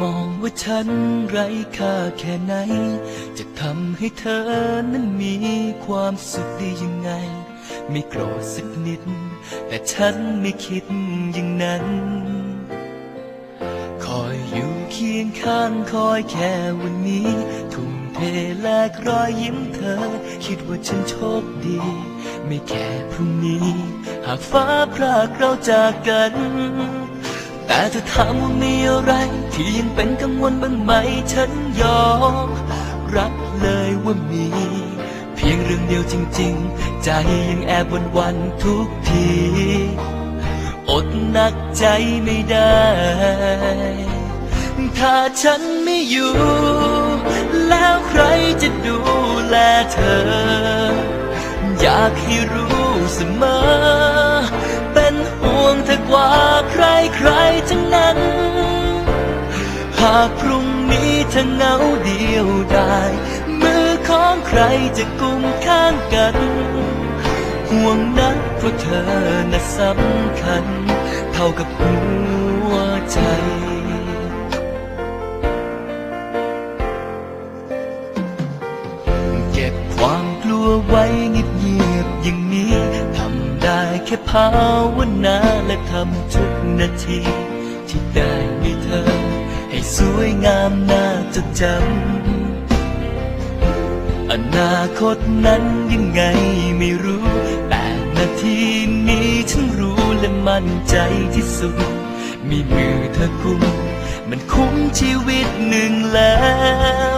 มองว่าฉันไร้ค่าแค่ไหน จะทำให้เธอนั้นมีความสุขได้ยังไง ไม่โกรธสักนิด แต่ฉันไม่คิดอย่างนั้น คอยอยู่เคียงข้างคอยแค่วันนี้ ทุ่มเทแลกรอยยิ้มเธอ คิดว่าฉันโชคดี ไม่แค่พรุ่งนี้ หากฟ้าพรากเราจากกัน แต่ถ้าถามว่ามีอะไร ที่ยังเป็นกังวลบ้างไหม ฉันยอมรับเลยว่ามี เพียงเรื่องเดียวจริง ๆ ใจยังแอบวันวันทุกที อดหนักใจไม่ได้ ถ้าฉันไม่อยู่ แล้วใครจะดูแลเธอ อยากให้รู้เสมอ กว่าใครใครๆทั้งนั้น หากพรุ่งนี้เธอเหงาเดียวได้มือของใครจะกุมข้างกัน ห่วงนักเพราะเธอน่ะสำคัญ เท่ากับหัวใจเก็บความกลัวไว้าวนาและทำทุกนาที ที่ได้มีเธอ ให้สวยงามน่าจดจำอนาคตนั้นยังไงไม่รู้ แต่นาทีนี้ฉันรู้และมั่นใจที่สุด มีมือเธอคุม มันคุ้มชีวิตหนึ่งแล้ว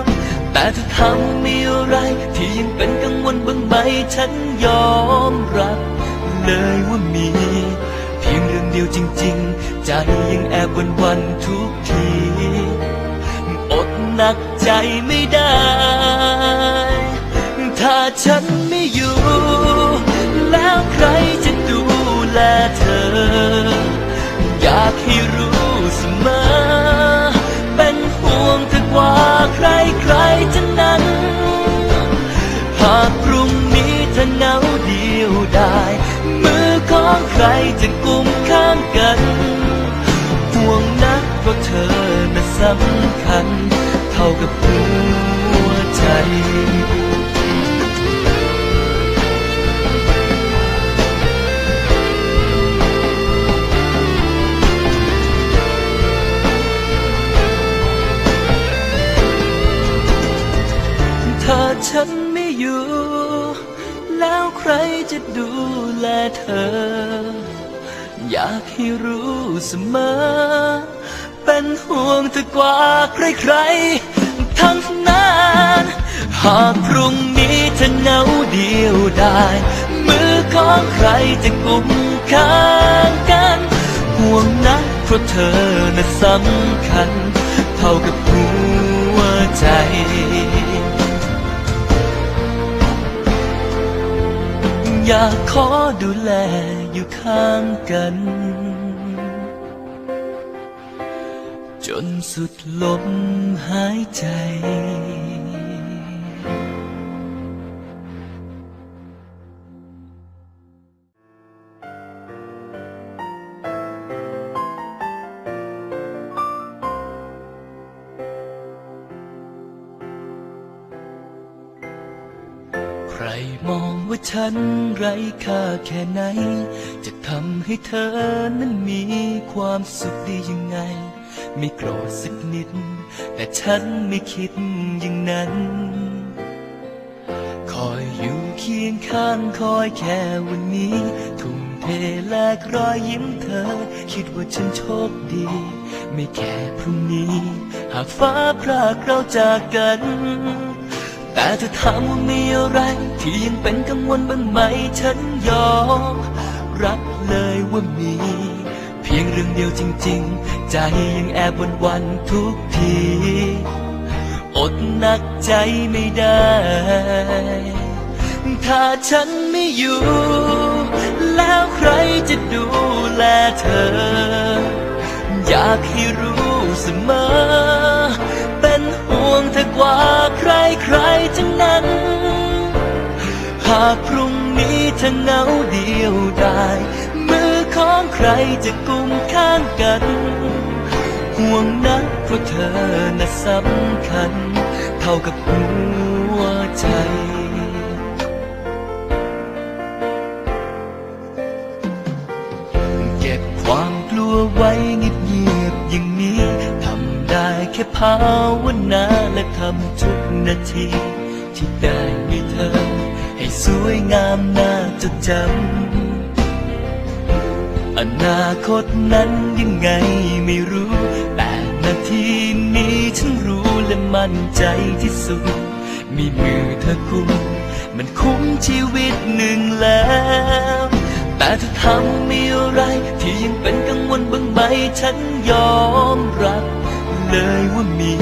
แต่ถ้าทำมีอะไรที่ยังเป็นกังวลบ้างไหมฉันยอมรับ เลยว่ามี เพียงเรื่องเดียวจริง ๆ ใจยังแอบวันวันทุกที อดหนักใจไม่ได้ ถ้าฉัน ได้ มือของใครจะกุมข้างกันห่วงนักเพราะเธอน่ะสำคัญ เท่ากับหัวใจ รจะดูแลเธอ อยากให้รู้เสมอ เป็นห่วงเธอกว่าใครๆ ทั้งนั้น หากพรุ่งนี้เธอเหงาเดียวได้มือของใครจะกุมข้างกัน ห่วงนักเพราะเธอน่ะสำคัญ เท่ากับหัวใจ อยากขอดูแลอยู่ข้างกัน จนสุดลมหายใจ ใครมองว่าฉันไร้ค่าแค่ไหน จะทำให้เธอนั้นมีความสุขได้ยังไง ไม่โกรธสักนิด แต่ฉันไม่คิดอย่างนั้น คอยอยู่เคียงข้างคอยแค่วันนี้ ทุ่มเทแลกรอยยิ้มเธอ คิดว่าฉันโชคดี ไม่แค่พรุ่งนี้ หากฟ้าพรากเราจากกัน แต่ถ้าถามว่ามีอะไร ที่ยังเป็นกังวลบ้างไหมฉันยอมรับเลยว่ามี เพียงเรื่องเดียวจริง ๆ ใจยังแอบวันวันทุกที อดหนักใจไม่ได้ ถ้าฉันไม่อยู่ แล้วใครจะดูแลเธอ อยากให้รู้เสมอ ธอกว่าใครใครๆทั้งนั้น หากพรุ่งนี้เธอเหงาเดียวได้มือของใครจะกุมข้างกันหห่วงนักเพราะเธอน่ะสำคัญ เท่ากับหัวใจเก็บความกลัวไว้เงียบๆอย่างนี้ทำ ได้แค่ภาวนาและทำทุกนาที ที่ได้มีเธอ ให้สวยงามน่าจดจำอนาคตนั้นยังไงไม่รู้ แต่นาทีนี้ฉันรู้และมั่นใจที่สุด มีมือเธอคุมมันคุ้มชีวิตหนึ่งแล้วแต่ถ้าทำมีอะไรที่ยังเป็นกังวลบ้างไหมฉันยอมรับ เลยว่ามี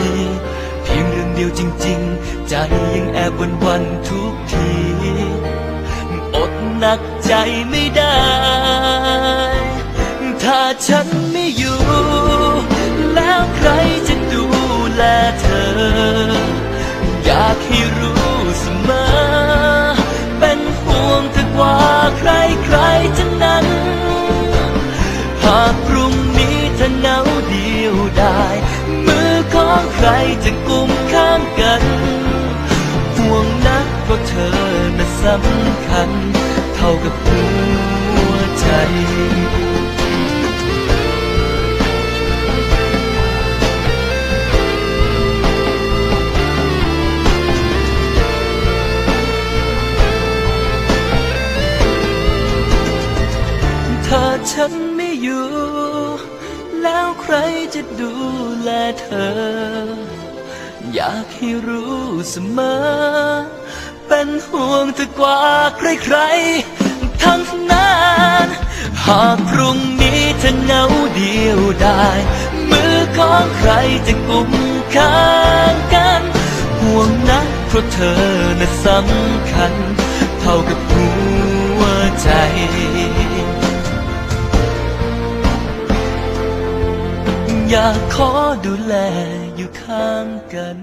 เพียงเรื่องเดียวจริง ๆ ใจยังแอบวันวันทุกที อดหนักใจไม่ได้ ถ้าฉันไม่อยู่ แล้วใครจะดูแลเธอ อยากให้รู้เสมอ เป็นห่วงเธอกว่าใครใครๆทั้งนั้นหาก ใครจะกุมข้างกัน ห่วงนักเพราะเธอน่ะสำคัญ เท่ากับหัวใจถ้าฉันไม่อยู่ แล้วใครจะดูแลเธอ อยากให้รู้เสมอ เป็นห่วงเธอกว่าใครๆทั้งนั้นหากพรุ่งนี้เธอเหงาเดียวได้มือของใครจะกุมข้างกัน ห่วงนะเพราะเธอน่ะสำคัญ เท่ากับหัวใจ อยากขอดูแลอยู่ข้างกัน